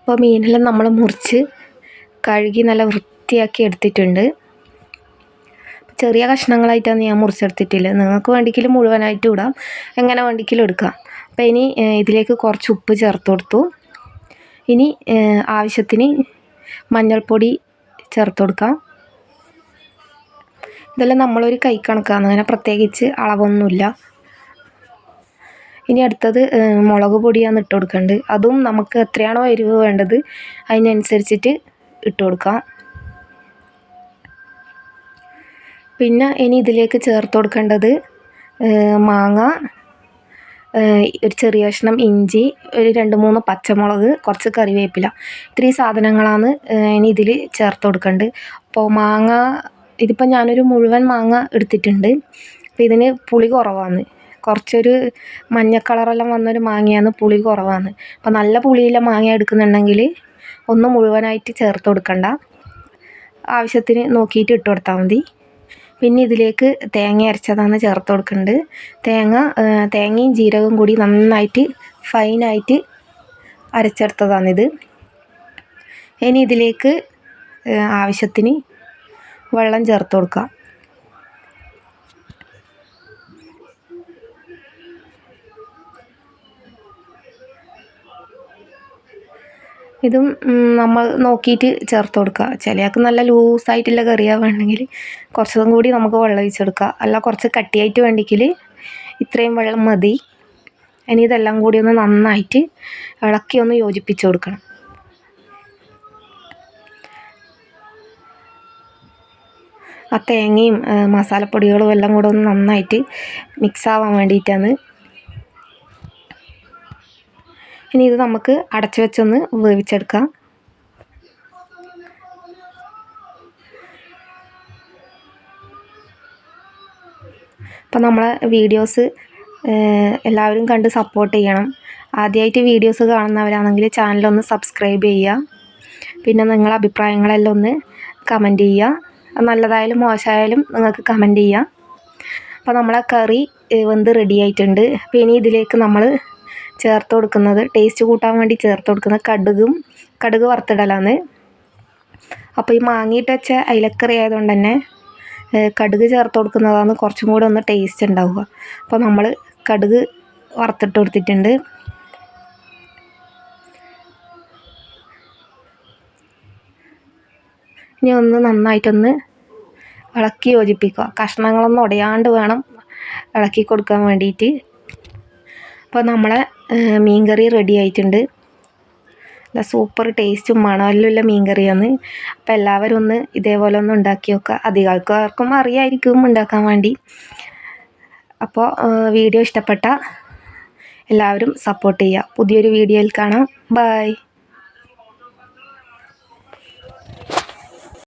അപ്പോൾ മീനെല്ലാം നമ്മൾ മുറിച്ച് കഴുകി നല്ല വൃത്തിയാക്കി എടുത്തിട്ടുണ്ട്. ചെറിയ കഷ്ണങ്ങളായിട്ടാണ് ഞാൻ മുറിച്ചെടുത്തിട്ടില്ല. നിങ്ങൾക്ക് വേണ്ടിക്കിൽ മുഴുവനായിട്ട് ഇടാം. എങ്ങനെ വേണ്ടിക്കിലും എടുക്കാം. അപ്പോൾ ഇനി ഇതിലേക്ക് കുറച്ച് ഉപ്പ് ചേർത്ത് കൊടുത്തു. ഇനി ആവശ്യത്തിന് മഞ്ഞൾപ്പൊടി ചേർത്ത് കൊടുക്കാം. ഇതെല്ലാം നമ്മളൊരു കൈ കണക്കാണ്. അങ്ങനെ പ്രത്യേകിച്ച് അളവൊന്നുമില്ല. ഇനി അടുത്തത് മുളക് പൊടിയാണ് ഇട്ട് കൊടുക്കേണ്ടത് അതും നമുക്ക് എത്രയാണോ എരിവ് വേണ്ടത് അതിനനുസരിച്ചിട്ട് ഇട്ട് കൊടുക്കാം. പിന്നെ ഇനി ഇതിലേക്ക് ചേർത്ത് കൊടുക്കേണ്ടത് മാങ്ങ ഒരു ചെറിയ കഷ്ണം ഇഞ്ചി ഒരു രണ്ട് മൂന്ന് പച്ചമുളക് കുറച്ച് കറിവേപ്പില. ഇത്രയും സാധനങ്ങളാണ് ഇനി ഇതിൽ ചേർത്ത് കൊടുക്കേണ്ടത് അപ്പോൾ മാങ്ങ ഇതിപ്പോൾ ഞാനൊരു മുഴുവൻ മാങ്ങ എടുത്തിട്ടുണ്ട്. അപ്പോൾ ഇതിന് പുളി കുറവാണ്. കുറച്ചൊരു മഞ്ഞ കളറെല്ലാം വന്നൊരു മാങ്ങയാണ് പുളി കുറവാണ് അപ്പോൾ നല്ല പുളിയുള്ള മാങ്ങ എടുക്കുന്നുണ്ടെങ്കിൽ ഒന്ന് മുഴുവനായിട്ട് ചേർത്ത് കൊടുക്കണ്ട. ആവശ്യത്തിന് നോക്കിയിട്ട് ഇട്ട് കൊടുത്താൽ മതി. പിന്നെ ഇതിലേക്ക് തേങ്ങ അരച്ചതാണ് ചേർത്ത് കൊടുക്കേണ്ടത് തേങ്ങ തേങ്ങയും ജീരകവും കൂടി നന്നായിട്ട് ഫൈനായിട്ട് അരച്ചെടുത്തതാണിത്. ഇനി ഇതിലേക്ക് ആവശ്യത്തിന് വെള്ളം ചേർത്ത് കൊടുക്കാം. ഇതും നമ്മൾ നോക്കിയിട്ട് ചേർത്ത് കൊടുക്കുക ചിലയാൾക്ക് നല്ല ലൂസായിട്ടുള്ള കറിയാണ് വേണമെങ്കിൽ കുറച്ചതും കൂടി നമുക്ക് വെള്ളം ഒഴിച്ചെടുക്കുക അല്ല കുറച്ച് കട്ടിയായിട്ട് വേണ്ടെങ്കിൽ ഇത്രയും വെള്ളം മതി. ഇനി ഇതെല്ലാം കൂടി ഒന്ന് നന്നായിട്ട് ഇളക്കി ഒന്ന് യോജിപ്പിച്ച് കൊടുക്കണം. ആ തേങ്ങയും മസാലപ്പൊടികളും എല്ലാം കൂടെ ഒന്ന് നന്നായിട്ട് മിക്സ് ആവാൻ വേണ്ടിയിട്ടാണ് ഇനി ഇത് നമുക്ക് അടച്ചു വെച്ചൊന്ന് വേവിച്ചെടുക്കാം. അപ്പം നമ്മളെ വീഡിയോസ് എല്ലാവരും കണ്ട് സപ്പോർട്ട് ചെയ്യണം. ആദ്യമായിട്ട് വീഡിയോസ് കാണുന്നവരാണെങ്കിൽ ചാനലൊന്ന് സബ്സ്ക്രൈബ് ചെയ്യുക. പിന്നെ നിങ്ങളെ അഭിപ്രായങ്ങളെല്ലാം ഒന്ന് കമന്റ് ചെയ്യുക. നല്ലതായാലും മോശമായാലും നിങ്ങൾക്ക് കമന്റ് ചെയ്യാം. അപ്പോൾ നമ്മളെ കറി വെന്ത് റെഡി ആയിട്ടുണ്ട്. അപ്പോൾ ഇനി ഇതിലേക്ക് നമ്മൾ ചേർത്ത് കൊടുക്കുന്നത്. ടേസ്റ്റ് കൂട്ടാൻ വേണ്ടി ചേർത്ത് കൊടുക്കുന്നത് കടുകും കടുക് വറുത്തിടലാണ് അപ്പോൾ ഈ മാങ്ങിയിട്ട് വെച്ച അയിലക്കറി ആയതുകൊണ്ട് തന്നെ കടുക് ചേർത്ത് കൊടുക്കുന്നതാണ് കുറച്ചും കൂടെ ഒന്ന് ടേസ്റ്റ് ഉണ്ടാവുക. അപ്പോൾ നമ്മൾ കടുക് വറുത്തിട്ട് കൊടുത്തിട്ടുണ്ട്. ഇനി ഒന്ന് നന്നായിട്ടൊന്ന് ഇളക്കി യോജിപ്പിക്കുക. കഷ്ണങ്ങളൊന്നും ഉടയാണ്ട് വേണം ഇളക്കി കൊടുക്കാൻ വേണ്ടിയിട്ട്. അപ്പോൾ നമ്മളെ മീൻ കറി റെഡി ആയിട്ടുണ്ട്. നല്ല സൂപ്പർ ടേസ്റ്റും മണമല്ലുള്ള മീൻ കറിയാണ് അപ്പോൾ എല്ലാവരും ഒന്ന് ഇതേപോലെ ഒന്ന് ഉണ്ടാക്കി നോക്കുക. അധികം ആൾക്കാർക്കും അറിയായിരിക്കും ഉണ്ടാക്കാൻ വേണ്ടി. അപ്പോൾ വീഡിയോ ഇഷ്ടപ്പെട്ട എല്ലാവരും സപ്പോർട്ട് ചെയ്യുക. പുതിയൊരു വീഡിയോയിൽ കാണാം. ബൈ